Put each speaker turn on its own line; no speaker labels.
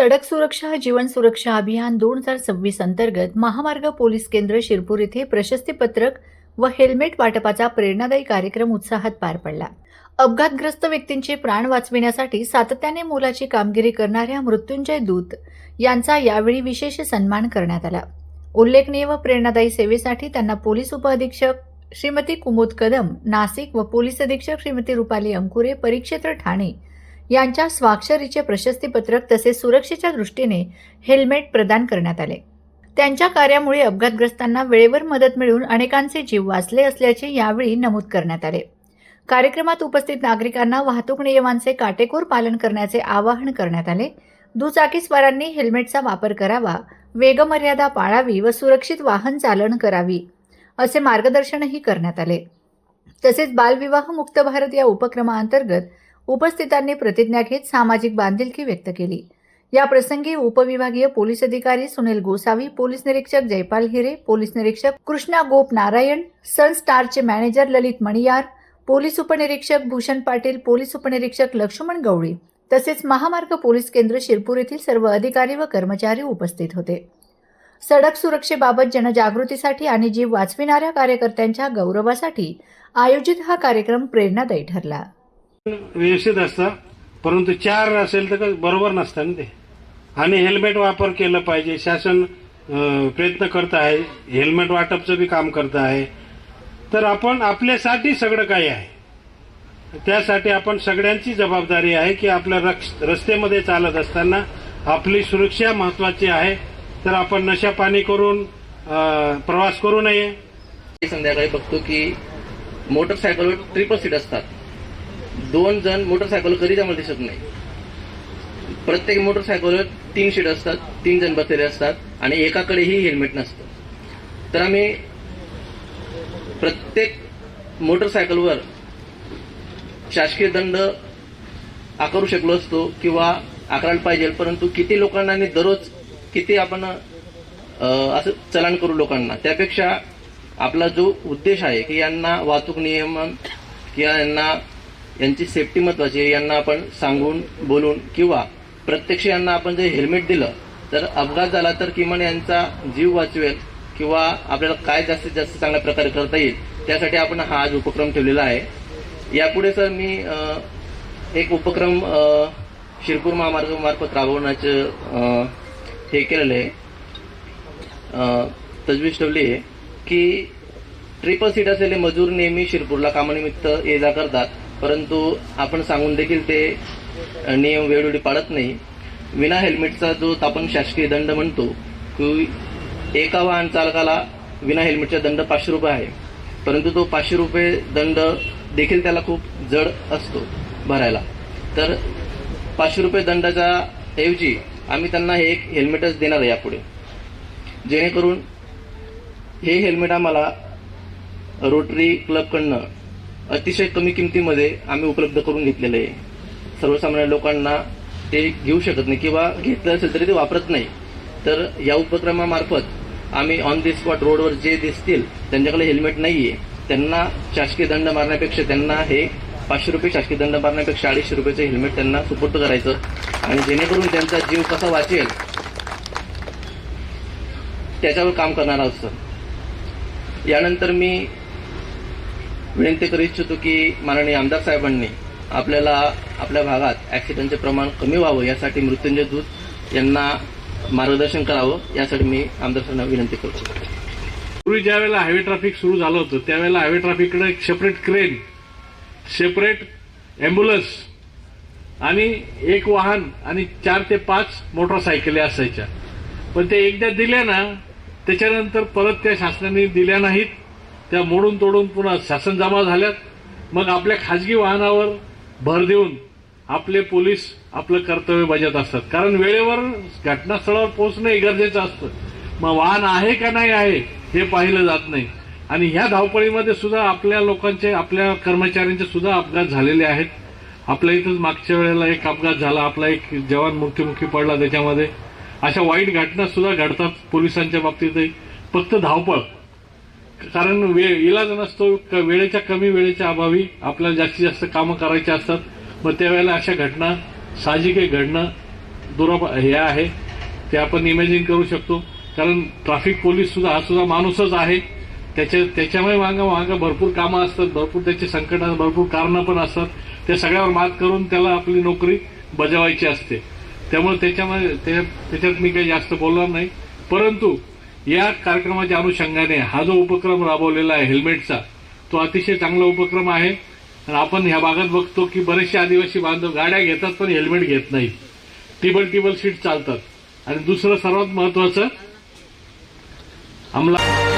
सडक सुरक्षा जीवन सुरक्षा अभियान दोन हजार सव्वीस अंतर्गत महामार्ग पोलीस केंद्र शिरपूर येथे प्रशस्तीपत्रक व हेल्मेट वाटपाचा प्रेरणादायी कार्यक्रम उत्साहात पार पडला. अपघातग्रस्त व्यक्तींचे प्राण वाचविण्यासाठी सातत्याने मोलाची कामगिरी करणाऱ्या मृत्युंजय दूत यांचा यावेळी विशेष सन्मान करण्यात आला. उल्लेखनीय व प्रेरणादायी सेवेसाठी त्यांना पोलीस उपअधीक्षक श्रीमती कुमुद कदम नाशिक व पोलीस अधीक्षक श्रीमती रुपाली अंकुरे परिक्षेत्र ठाणे यांच्या स्वाक्षरीचे प्रशस्तीपत्रक तसेच सुरक्षेच्या दृष्टीने हेल्मेट प्रदान करण्यात आले. त्यांच्या कार्यामुळे अपघातग्रस्तांना वेळेवर मदत मिळून अनेकांचे जीव वाचले असल्याचे यावेळी नमूद करण्यात आले. कार्यक्रमात उपस्थित नागरिकांना वाहतूक नियमांचे काटेकोर पालन करण्याचे आवाहन करण्यात आले. दुचाकीस्वारांनी हेल्मेटचा वापर करावा वेगमर्यादा पाळावी व सुरक्षित वाहन चालन करावी असे मार्गदर्शनही करण्यात आले. तसेच बालविवाह मुक्त भारत या उपक्रमाअंतर्गत उपस्थितांनी प्रतिज्ञा घेत सामाजिक बांधिलकी व्यक्त केली. या प्रसंगी उपविभागीय पोलीस अधिकारी सुनील गोसावी पोलीस निरीक्षक जयपाल हिरे पोलीस निरीक्षक कृष्णा गोप नारायण सन स्टारचे मॅनेजर ललित मणियार पोलीस उपनिरीक्षक भूषण पाटील पोलीस उपनिरीक्षक लक्ष्मण गवळी तसेच महामार्ग पोलीस केंद्र शिरपूर येथील सर्व अधिकारी व कर्मचारी उपस्थित होते. सडक सुरक्षेबाबत जनजागृतीसाठी आणि जीव वाचविणाऱ्या कार्यकर्त्यांच्या गौरवासाठी आयोजित हा कार्यक्रम प्रेरणादायी ठरला.
व्यवस्थित असतं. परंतु चार असेल तर बरोबर नसतं ना ते. आणि हेल्मेट वापर केलं पाहिजे. शासन प्रयत्न करत आहे. हेल्मेट वाटपचं बी काम करत आहे. तर आपण आपल्यासाठी सगळं काही आहे. त्यासाठी आपण सगळ्यांची जबाबदारी आहे की आपल्या रक्ष- रस्त्यामध्ये चालत असताना आपली सुरक्षा महत्वाची आहे. तर आपण नशा पाणी करून प्रवास करू नये.
संध्याकाळी बघतो की मोटरसायकलवर ट्रिपल सीट असतात. दोन जण मोटरसायकल कधीच आम्हाला दिसत नाही. प्रत्येक मोटरसायकलवर तीन सीट असतात तीन जण बसलेले असतात आणि एकाकडेही हेल्मेट नसतं. तर आम्ही प्रत्येक मोटरसायकलवर शासकीय दंड आकारू शकलो असतो किंवा आकारायला पाहिजे परंतु किती लोकांना आणि दररोज किती आपण असं चलन करू लोकांना त्यापेक्षा आपला जो उद्देश आहे की यांना वाहतूक नियमन किंवा यांना यांची सेफ्टी महत्वाची आहे. यांना आपण सांगून बोलून किंवा प्रत्यक्ष यांना आपण जर हेल्मेट दिलं तर अपघात झाला तर किमान यांचा जीव वाचवेल किंवा आपल्याला काय जास्तीत जास्त चांगल्या प्रकारे करता येईल त्यासाठी आपण हा आज उपक्रम ठेवलेला आहे. यापुढे सर मी एक उपक्रम शिरपूर महामार्गामार्फत राबवण्याचं हे केलेलं आहे. तजवीज ठेवली आहे की ट्रिपल सीट असलेले मजूर नेहमी शिरपूरला कामानिमित्त ये जा करतात. परंतु आपण सांगून देखील ते नियम वेळोवेळी पाळत नाही. विना हेल्मेटचा जो आपण शासकीय दंड म्हणतो की एका वाहन चालकाला विना हेल्मेटचा दंड पाचशे रुपये आहे. परंतु तो पाचशे रुपये दंड देखील त्याला खूप जड असतो भरायला. तर पाचशे रुपये दंडाच्या ऐवजी आम्ही त्यांना हे एक हेल्मेटच देणार आहे यापुढे. जेणेकरून हे हेल्मेट आम्हाला रोटरी क्लबकडनं अतिशय कमी किमतीमध्ये आम्ही उपलब्ध करून घेतलेलं आहे. सर्वसामान्य लोकांना ते घेऊ शकत नाही किंवा घेतलं असेल तरी ते वापरत नाही. तर या उपक्रमामार्फत आम्ही ऑन दी स्पॉट रोडवर जे दिसतील त्यांच्याकडे हेल्मेट नाहीये. त्यांना शासकीय दंड मारण्यापेक्षा त्यांना हे पाचशे रुपये शासकीय दंड मारण्यापेक्षा अडीचशे रुपयाचं हेल्मेट त्यांना सुपूर्द करायचं. आणि जेणेकरून त्यांचा जीव कसा वाचेल त्याच्यावर काम करणार आहोत सर. यानंतर मी विनंती करू इच्छितो की माननीय आमदार साहेबांनी आपल्याला आपल्या भागात ॲक्सिडेंटचे प्रमाण कमी व्हावं यासाठी मृत्युंजय दूत यांना मार्गदर्शन करावं यासाठी मी आमदार साहेबांना विनंती करतो.
पूर्वी ज्या वेळेला हायवे ट्रॅफिक सुरू झालं होतं त्यावेळेला हायवे ट्रॅफिककडे एक सेपरेट क्रेन सेपरेट ॲम्ब्युलन्स आणि एक वाहन आणि चार ते पाच मोटरसायकली असायच्या. पण ते एकदा दिल्या ना त्याच्यानंतर परत त्या शासनाने दिल्या नाहीत. त्या मोडून तोडून पुन्हा शासन जमा झाल्यात. मग आपल्या खाजगी वाहनावर भर देऊन आपले पोलीस आपलं कर्तव्य बजावत असतात. कारण वेळेवर घटनास्थळावर पोहोचणं हे गरजेचं असतं. मग वाहन आहे का नाही आहे हे पाहिलं जात नाही. आणि ह्या धावपळीमध्ये सुद्धा आपल्या लोकांचे आपल्या कर्मचाऱ्यांचे सुद्धा अपघात झालेले आहेत. आपल्या इथंच मागच्या वेळेला एक अपघात झाला. आपला एक जवान मृत्युमुखी पडला त्याच्यामध्ये. अशा वाईट घटना सुद्धा घडतात पोलिसांच्या बाबतीतही. फक्त धावपळ. कारण वेळ इलाज नसतो क- वेळेच्या कमी वेळेच्या अभावी आपल्याला जास्तीत जास्त कामं करायची असतात. मग त्यावेळेला अशा घटना साहजिक घडणं दुराप हे आहे ते आपण इमॅजिन करू शकतो. कारण ट्रॅफिक पोलीस सुद्धा हा सुद्धा माणूसच आहे. त्याच्या त्याच्यामुळे मागं मागं भरपूर कामं असतात भरपूर त्याचे संकट भरपूर कारणं पण असतात. त्या सगळ्यावर मात करून त्याला आपली नोकरी बजावायची असते. त्यामुळे त्याच्यामध्ये त्याच्यात मी काही जास्त बोलणार नाही. परंतु या कार्यक्रमाच्या अनुषंगाने हा जो उपक्रम राबवलेला आहे हेल्मेटचा तो अतिशय चांगला उपक्रम आहे. आणि आपण ह्या भागात बघतो की बरेचसे आदिवासी बांधव गाड्या घेतात पण हेल्मेट घेत नाहीत टेबल टेबल सीट चालतात. आणि दुसरं सर्वात महत्वाचं अंमला